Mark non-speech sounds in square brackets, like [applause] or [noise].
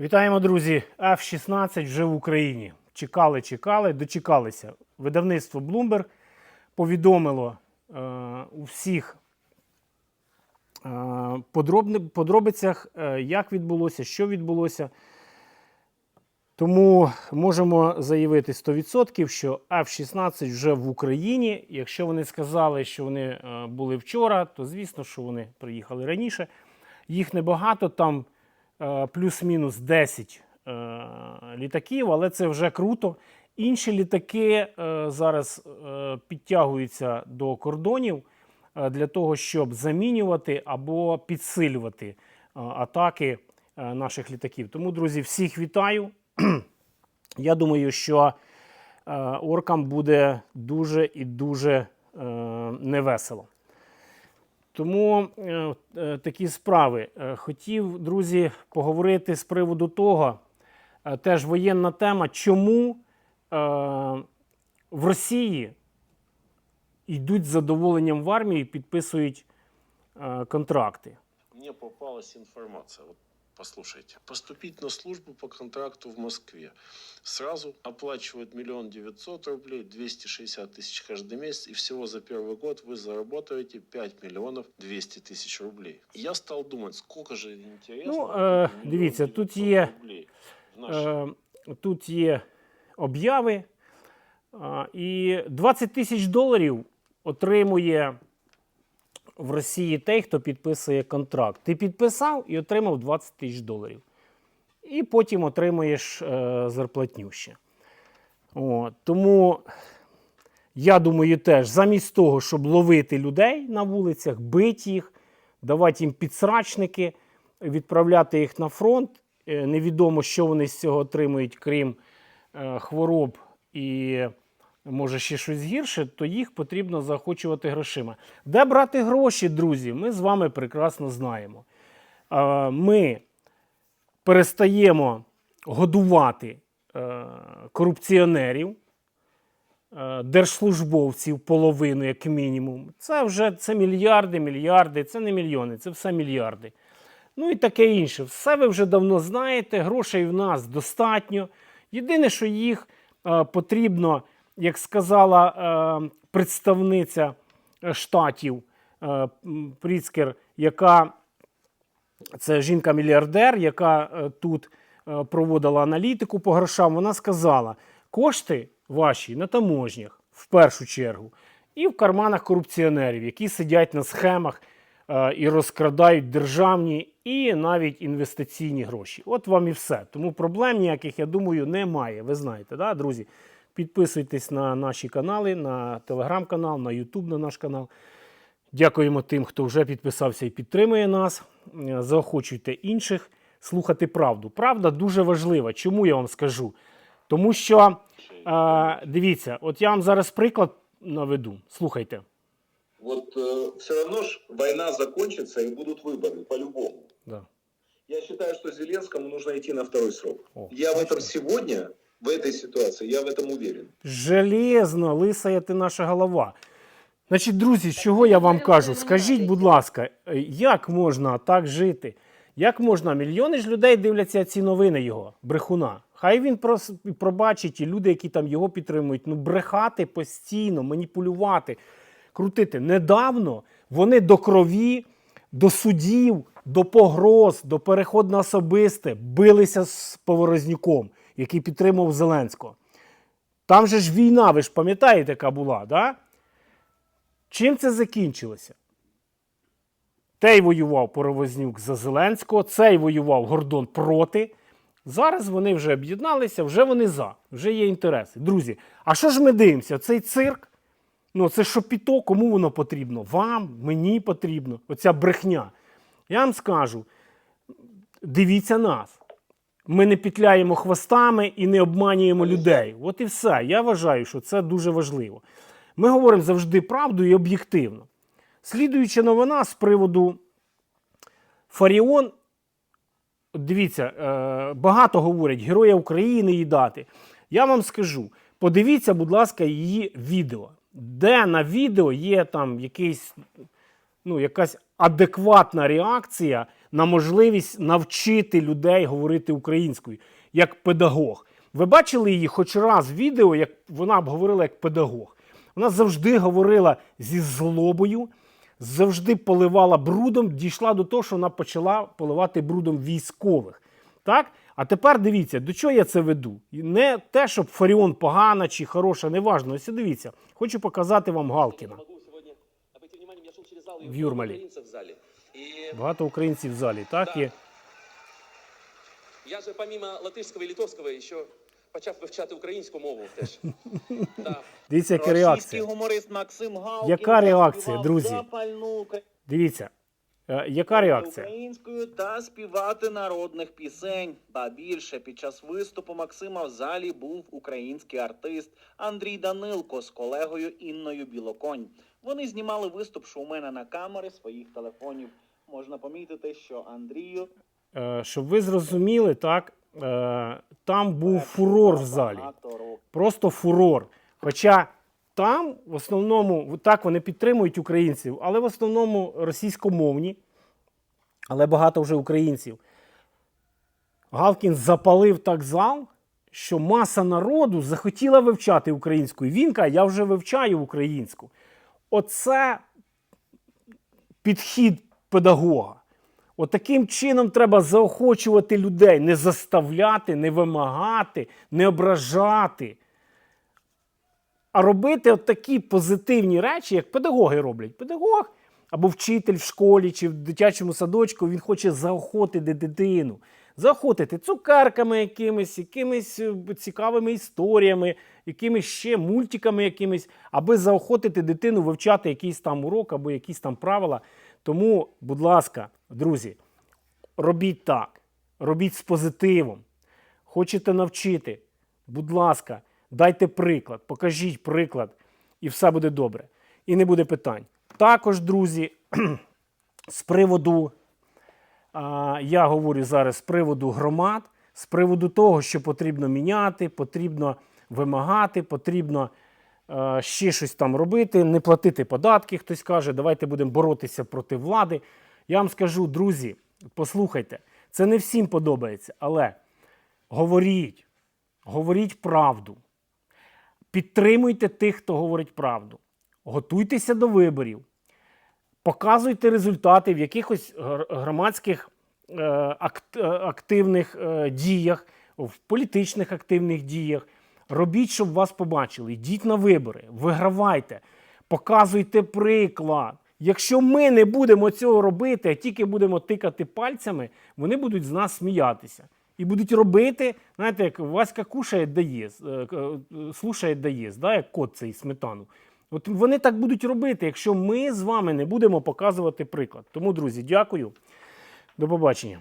Вітаємо, друзі! F-16 вже в Україні. Чекали, чекали, дочекалися. Видавництво Bloomberg повідомило е, у всіх е, подробни- подробицях, е, як відбулося, що відбулося. Тому можемо заявити 100%, що F-16 вже в Україні. Якщо вони сказали, що вони е, були вчора, то звісно, що вони приїхали раніше. Їх небагато, там плюс-мінус 10 е, літаків, але це вже круто. Інші літаки е, зараз е, підтягуються до кордонів е, для того, щоб замінювати або підсилювати е, атаки е, наших літаків. Тому, друзі, всіх вітаю. [clears throat] Я думаю, що е, оркам буде дуже і дуже е, невесело. Тому е, е, такі справи. Е, Хотів, друзі, поговорити з приводу того, теж воєнна тема, чому в Росії йдуть з задоволенням в армію і підписують контракти. Мені попалась информация Вот послушайте. Поступить на службу по контракту в Москве. Сразу оплачивают миллион девятьсот рублей, 260 тысяч каждый месяц. И всего за первый год вы заработаете 5 миллионов 200 тысяч рублей. Я стал думать, сколько же интересно. Ну, е, миллион дивіться, тут 900 є рублей в нашей Е, Тут є обяви, а, і 20 тисяч доларів отримує в Росії той, хто підписує контракт. Ти підписав і отримав 20 тисяч доларів. І потім отримуєш е, зарплатню ще. От, тому я думаю, теж замість того, щоб ловити людей на вулицях, бити їх, давати їм підсрачники, відправляти їх на фронт. Е, Невідомо, що вони з цього отримують, крім е, хвороб і може ще щось гірше, то їх потрібно заохочувати грошима. Де брати гроші, друзі? Ми з вами прекрасно знаємо. Ми перестаємо годувати е, корупціонерів, е, держслужбовців половину, як мінімум. Це вже це мільярди, мільярди, це не мільйони, це все мільярди. Ну і таке інше. Все ви вже давно знаєте, грошей в нас достатньо. Єдине, що їх е, потрібно, як сказала е, представниця е, штатів е, Пріцкер, яка це жінка-мільярдер, яка е, тут е, проводила аналітику по грошам, вона сказала: кошти ваші на таможнях в першу чергу, і в карманах корупціонерів, які сидять на схемах е, і розкрадають державні і навіть інвестиційні гроші. От вам і все. Тому проблем ніяких, я думаю, немає. Ви знаєте, да, друзі? Підписуйтесь на наші канали, на телеграм-канал, на Ютуб, на наш канал. Дякуємо тим, хто вже підписався і підтримує нас. Е, Заохочуйте інших слухати правду. Правда дуже важлива. Чому я вам скажу? Тому що е, дивіться, от я вам зараз приклад наведу. Слухайте. Вот все равно ж война закончится и будут выборы, по-любому. Да. Я считаю, что Зеленскому нужно идти на второй срок. О, я в этом бачите? сегодня, в этой ситуации, я в этом уверен. Железно, лисая ти наша голова. Значить, друзі, чого я вам кажу? Скажіть, будь ласка, е, як можна так жити? Як можна? Мільйони ж людей дивляться ці новини його, брехуна. Хай він прос- пробачить і люди, які там його підтримують, ну брехати постійно, маніпулювати, крутити. Недавно вони до крові, до судів, до погроз, до переходу на особисте билися з Поворознюком, який підтримував Зеленського. Там же ж війна, ви ж пам'ятаєте, яка була, да? Чим це закінчилося? Той воював Поровознюк за Зеленського, цей воював Гордон проти. Зараз вони вже об'єдналися, вже вони за, вже є інтереси. Друзі, а що ж ми дивимося? Цей цирк? Ну, це шопіто, кому воно потрібно? Вам, мені потрібно. Оця брехня. Я вам скажу: дивіться нас. Ми не петляємо хвостами і не обманюємо людей. От і все. Я вважаю, що це дуже важливо. Ми говоримо завжди правду і об'єктивно. Слідуюча новина з приводу Фаріон. Дивіться, е, багато говорять Героя України їй дати. Я вам скажу: подивіться, будь ласка, її відео. Де на відео є там якийсь, ну, якась адекватна реакція на можливість навчити людей говорити українською як педагог. Ви бачили її хоч раз в відео, як вона б говорила як педагог. Вона завжди говорила зі злобою, завжди поливала брудом, дійшла до того, що вона почала поливати брудом військових. Так? А тепер дивіться, до чого я це веду. Не те, щоб Фаріон погана чи хороша, неважно. Ось дивіться, хочу показати вам Галкіна. В. И Багато українців в залі, так? є. Я же помимо латишського і литовського ще почав вивчати українську мову теж. [laughs] Дивіться, яка реакція. Яка реакція, друзі? Дивіться, яка реакція? українською та співати народних пісень. Ба більше під час виступу Максима в залі був український артист Андрій Данилко з колегою Інною Білоконь. Вони знімали виступ шоумена на камери своїх телефонів. Можна помітити, що Андрію Е, Щоб ви зрозуміли, так, е, там був фурор в залі. Просто фурор. Хоча там в основному так вони підтримують українців, але в основному російськомовні, але багато вже українців. Галкін запалив так зал, що маса народу захотіла вивчати українську. І Він каже, я вже вивчаю українську. Оце підхід педагога. Отаким чином треба заохочувати людей, не заставляти, не вимагати, не ображати. А робити от такі позитивні речі, як педагоги роблять. Педагог або вчитель в школі чи в дитячому садочку, він хоче заохотити дитину, заохотити цукерками якимись, якимись е, цікавими історіями, якимись ще мультиками якимись, аби заохотити дитину вивчати якийсь там урок або якісь там правила. Тому, будь ласка, друзі, робіть так, робіть з позитивом. Хочете навчити, будь ласка, дайте приклад, покажіть приклад, і все буде добре. І не буде питань. Також, друзі, [clears throat] з приводу, я говорю зараз з приводу громад, з приводу того, що потрібно міняти, потрібно вимагати, потрібно ще щось там робити, не платити податки. Хтось каже, давайте будемо боротися проти влади. Я вам скажу, друзі, послухайте, це не всім подобається, але говоріть, говоріть правду. Підтримуйте тих, хто говорить правду. Готуйтеся до виборів. Показуйте результати в якихось громадських е, е, активних е, діях, в політичних активних діях. Робіть, щоб вас побачили. Йдіть на вибори, вигравайте, показуйте приклад. Якщо ми не будемо цього робити, а тільки будемо тикати пальцями, вони будуть з нас сміятися. І будуть робити, знаєте, як Васька кушає дає, слушає дає, да, як кот цей сметану. От вони так будуть робити, якщо ми з вами не будемо показувати приклад. Тому, друзі, дякую. До побачення.